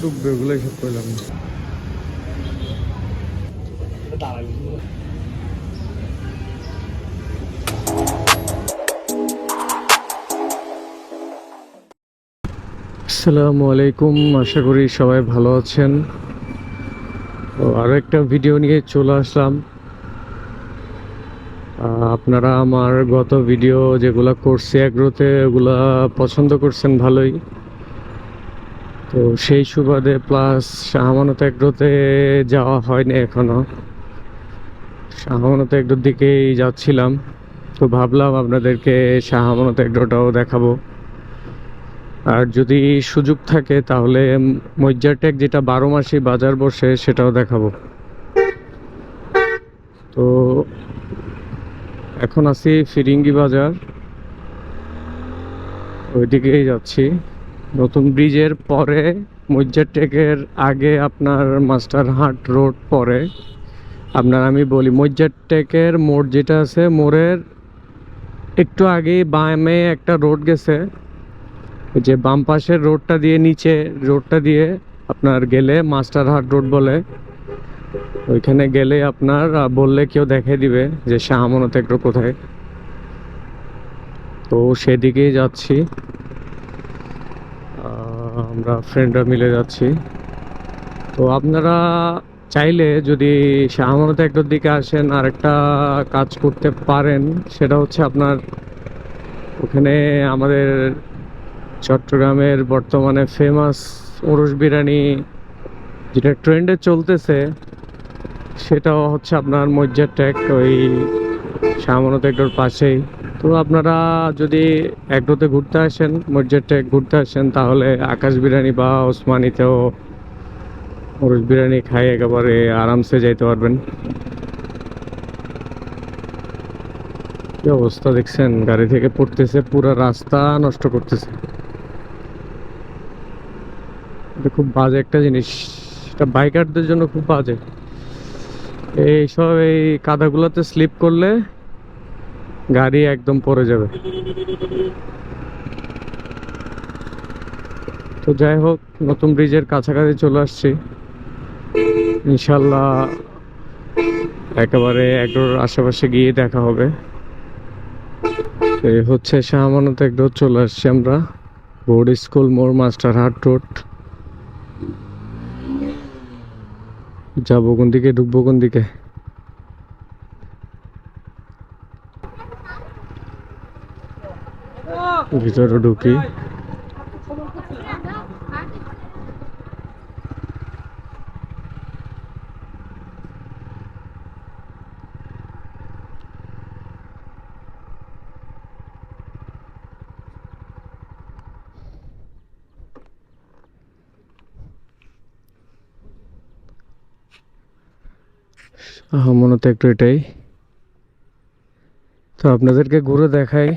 ডুববে ওগুলোই সব করলাম আসসালামু আলাইকুম, আশা করি সবাই ভালো আছেন। তো আরও একটা ভিডিও নিয়ে চলে আসলাম। আপনারা আমার গত ভিডিও যেগুলো করছি এগ্রোতে, ওগুলা পছন্দ করছেন ভালোই। তো সেই সুবাদে প্লাস শাহমানত এগ্রোতে যাওয়া হয়নি এখনও। শাহমানত এগ্রোর দিকেই যাচ্ছিলাম। তো ভাবলাম আপনাদেরকে শাহমানত এগ্রোটাও দেখাবো। আর যদি সুযোগ থাকে, তাহলে মজ্জারটেক যেটা বারো মাসি বাজার বসে, সেটাও দেখাবো। তো এখন আছি ফিরিঙ্গি বাজার। ওইদিকেই যাচ্ছি। নতুন ব্রিজের পরে মজ্জারটেকের আগে আপনার মাস্টারহাট রোড পরে। আপনার আমি বলি মজ্জারটেকের মোড় যেটা আছে, মোড়ের একটু আগেই বামে একটা রোড গেছে। যে বাম পাশের রোডটা দিয়ে নিচে রোডটা দিয়ে আপনার গেলে মাস্টারহাট রোড বলে। ওইখানে গেলে আপনার বললে কেউ দেখে দিবে যে শাহমনত একটু কোথায়। তো সেদিকেই যাচ্ছি। আমরা ফ্রেন্ডরা মিলে যাচ্ছি। তো আপনারা চাইলে যদি শাহমনত একটার দিকে আসেন আর একটা কাজ করতে পারেন, সেটা হচ্ছে আপনার ওখানে আমাদের চট্টগ্রামের বর্তমানে ফেমাস ওরস বিরিয়ানি যেটা ট্রেন্ডে চলতেছে, সেটাও হচ্ছে আপনার মজ্জার ট্যাক ওই সামানত একটার পাশেই। তো আপনারা যদি একডোতে ঘুরতে আসেন, মজ্জার ট্যাক ঘুরতে আসেন, তাহলে আকাশ বিরিয়ানি বা ওসমানিতেও ওরস বিরিয়ানি খাই একেবারে আরামসে যাইতে পারবেন। কি অবস্থা দেখছেন? গাড়ি থেকে পড়তেছে, পুরো রাস্তা নষ্ট করতেছে। এটা খুব বাজে একটা জিনিস। এটা বাইকারদের জন্য খুব বাজে। এইসব এই কাদাগুলোতে স্লিপ করলে গাড়ি একদম পড়ে যাবে। তো যাই হোক, নতুন ব্রিজের কাছাকাছি চলে আসছি। ইনশাল্লাহ একেবারে একডোর আশেপাশে গিয়ে দেখা হবে। হচ্ছে শাহমানত একডোর চলে আসছি আমরা। বোর্ড স্কুল, মোড় মাস্টার হাট রোড। যাব কোন দিকে ঢুকবো কোন দিকে ভিতরে ঢুকি মনে একটু এটাই। তো আপনাদেরকে ঘুরে দেখাই।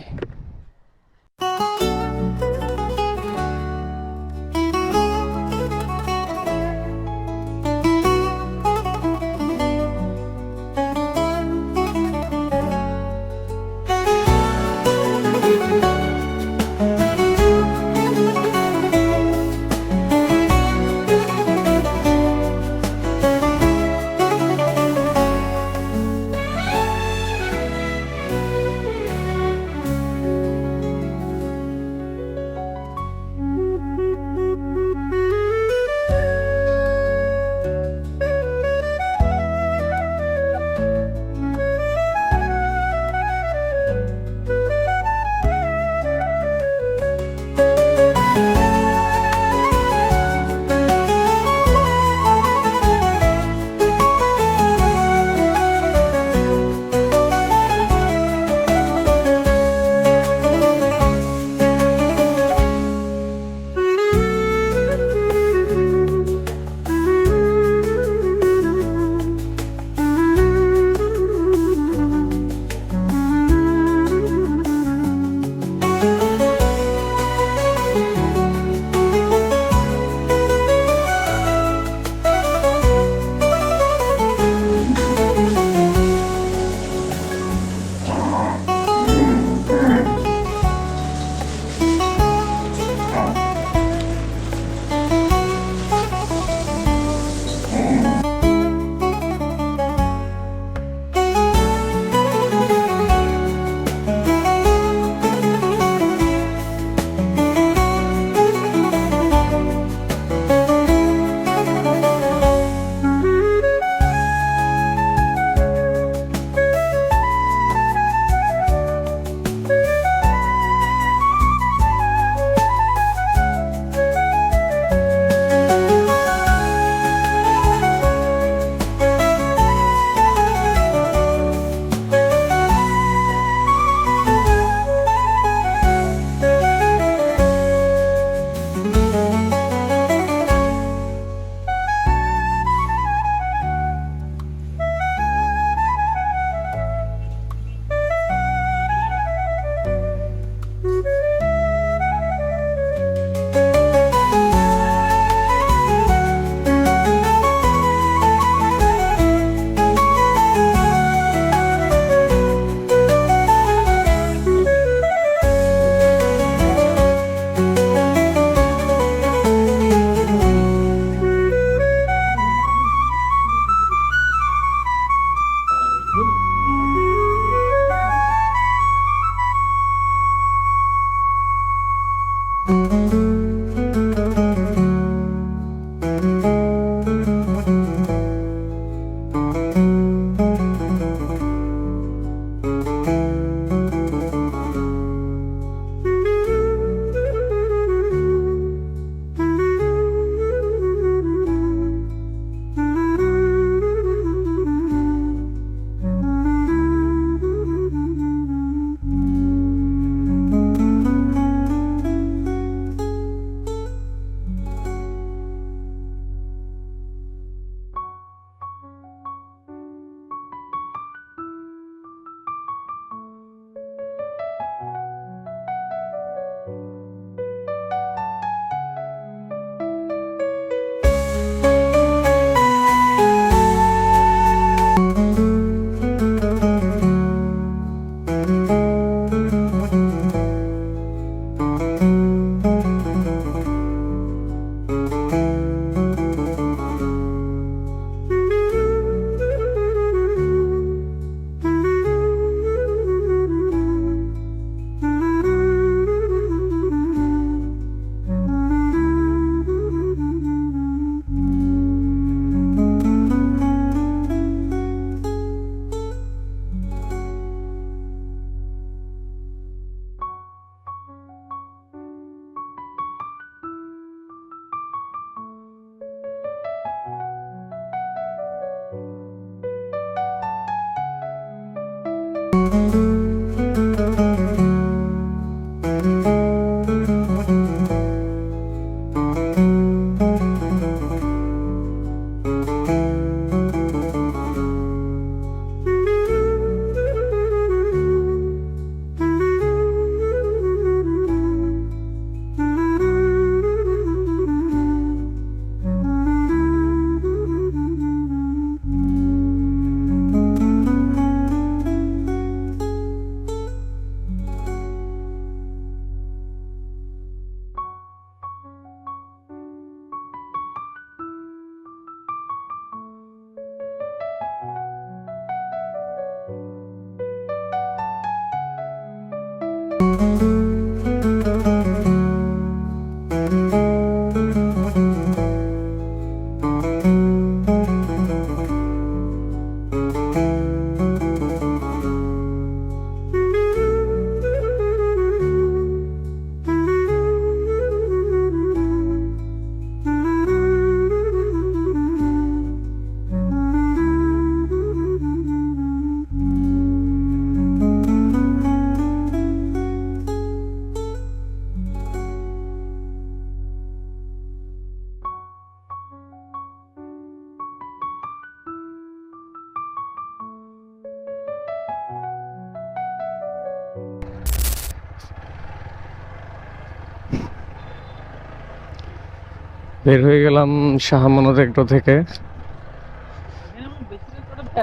বের হয়ে গেলাম শাহমানত একটো থেকে।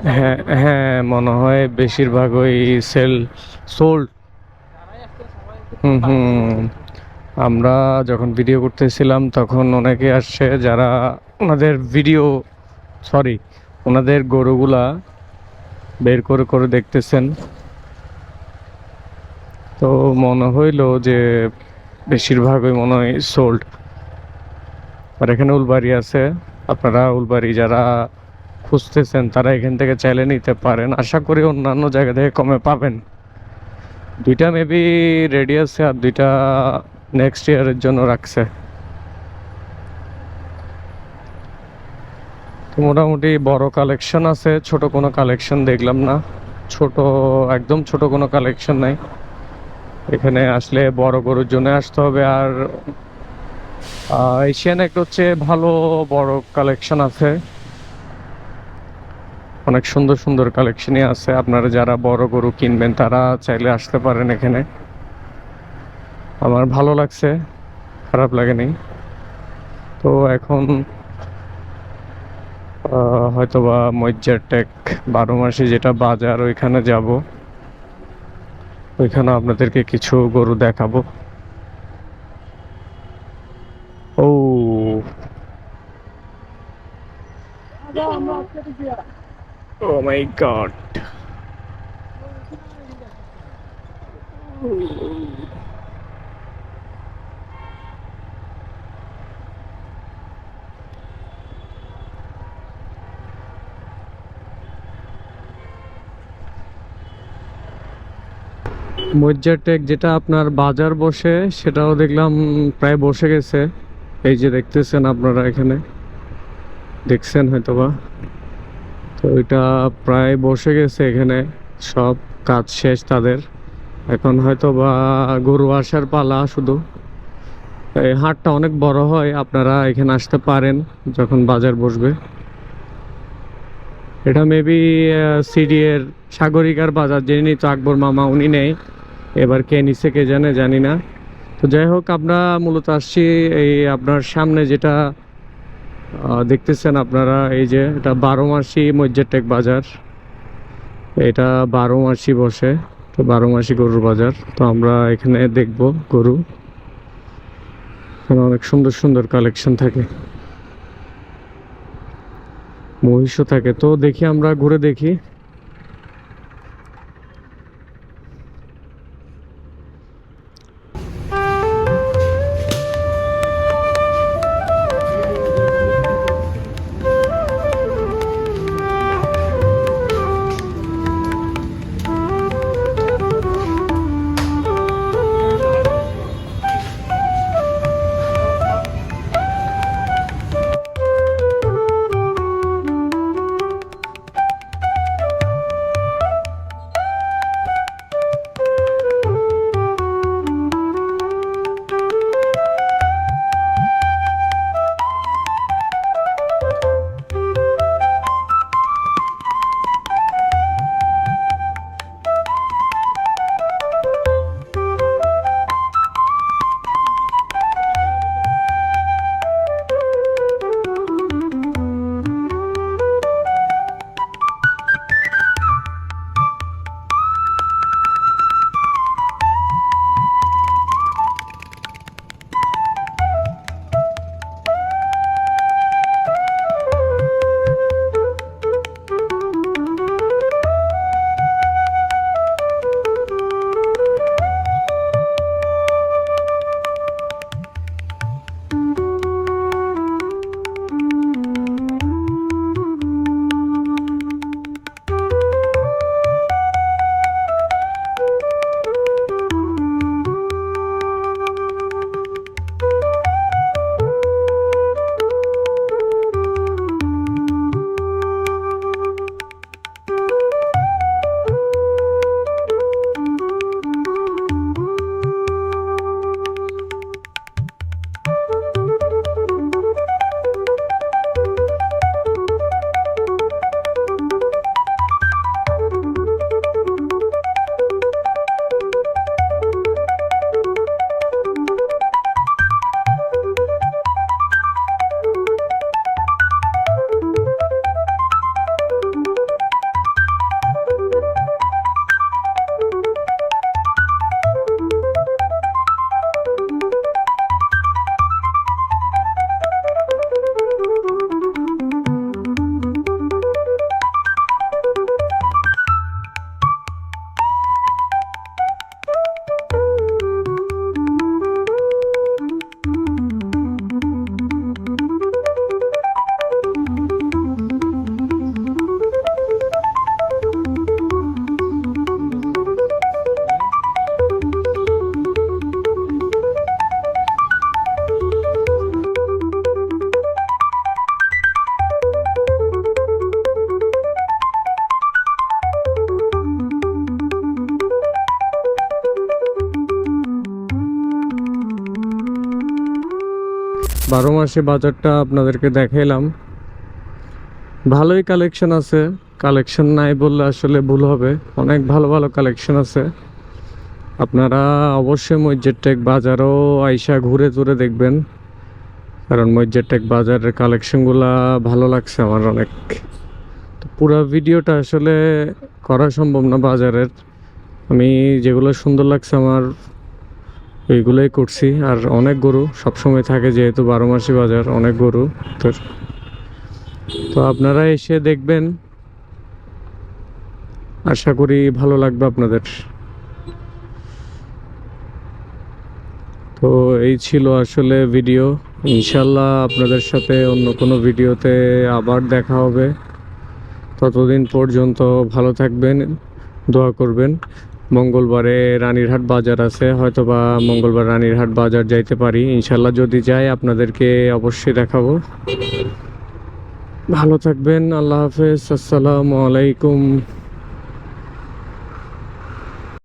হ্যাঁ হ্যাঁ মনে হয় বেশিরভাগ ওই সেল সোল্ড। হুম হুম। আমরা যখন ভিডিও করতেছিলাম, তখন অনেকে আসছে যারা ওনাদের ভিডিও, সরি, ওনাদের গরুগুলা বের করে করে দেখতেছেন। তো মনে হইল যে বেশিরভাগই মনে হয় সোল্ড। আর এখানে উলবাড়ি আছে। আপনারা উলবাড়ি যারা খুঁজতেছেন, তারা এখান থেকে চাইলে নিতে পারেন। আশা করি অন্যান্য জায়গা থেকে কমে পাবেন। দুইটা মেবি রেডি আছে আর দুইটা নেক্সট ইয়ারের জন্য রাখছে। মোটামুটি বড় কালেকশন আছে, ছোট কোনো কালেকশন দেখলাম না। ছোট, একদম ছোট কোনো কালেকশন নাই। এখানে আসলে বড় গরুর জন্য আসতে হবে। আর এশিয়ান একটা হচ্ছে ভালো, বড় কালেকশন আছে। অনেক সুন্দর সুন্দর কালেকশনই আছে। আপনারা যারা বড় গরু কিনবেন, তারা চাইলে আসতে পারেন এখানে। আমার ভালো লাগছে, খারাপ লাগেনি। তো এখন হয়তোবা মজ্জার টেক বারো মাসে যেটা বাজার, ওইখানে যাব। ওইখানে আপনাদেরকে কিছু গরু দেখাবো ও ও মাই গড মজ্জারটেক যেটা আপনার বাজার বসে, সেটাও দেখলাম প্রায় বসে গেছে। এই যে দেখতেছেন আপনারা এখানে। দেখছেন হয়তোবা। তো এটা প্রায় বসে গেছে এখানে। সব কাজ শেষ তাদের। এখন হয়তো বা গরু আসার পালা শুধু। এই হাটটা অনেক বড় হয়, আপনারা এখানে আসতে পারেন যখন বাজার বসবে। এটা মেবি সিডি এর সাগরিকার বাজার, যিনি নিত আকবর মামা, উনি নেই। এবার কে নিচ্ছে কে জানে, জানি না। তো যাই হোক, আমরা মূলত আসছি এই আপনার সামনে যেটা দেখতেছেন আপনারা, এই যে এটা বারো মাসি মজ্জারটেক বাজার। এটা বারো মাসি বসে, তো বারো মাসি গরুর বাজার। তো আমরা এখানে দেখব গরু। অনেক সুন্দর সুন্দর কালেকশন থাকে। মহিষও থাকে। তো দেখি আমরা, ঘুরে দেখি। বারো মাসে বাজারটা আপনাদেরকে দেখাইলাম। ভালোই কালেকশন আছে। কালেকশন নাই বললে আসলে ভুল হবে। অনেক ভালো ভালো কালেকশন আছে। আপনারা অবশ্যই মসজিদটেক বাজারও আইসা ঘুরে ঘুরে দেখবেন। কারণ মসজিদটেক বাজারের কালেকশনগুলা ভালো লাগছে আমার অনেক। তো পুরো ভিডিওটা আসলে করা সম্ভব না বাজারের। আমি যেগুলো সুন্দর লাগছে আমার ওইগুলোই করছি। আর অনেক গরু সবসময় থাকে যেহেতু বারো মাসি বাজার, অনেক গরু তো তো আপনারা এসে দেখবেন। আশা করি ভালো লাগবে আপনাদের। তো এই ছিল আসলে ভিডিও। ইনশাল্লাহ আপনাদের সাথে অন্য কোনো ভিডিওতে আবার দেখা হবে। ততদিন পর্যন্ত ভালো থাকবেন, দোয়া করবেন। মঙ্গলবারে রানীরহাট বাজার আছে হয়তো বা মঙ্গলবার রানীরহাট বাজার যাইতে পারি ইনশাল্লাহ যদি যাই আপনাদেরকে অবশ্যই দেখাবো। ভালো থাকবেন, আল্লাহ হাফেজ, আসসালামু আলাইকুম।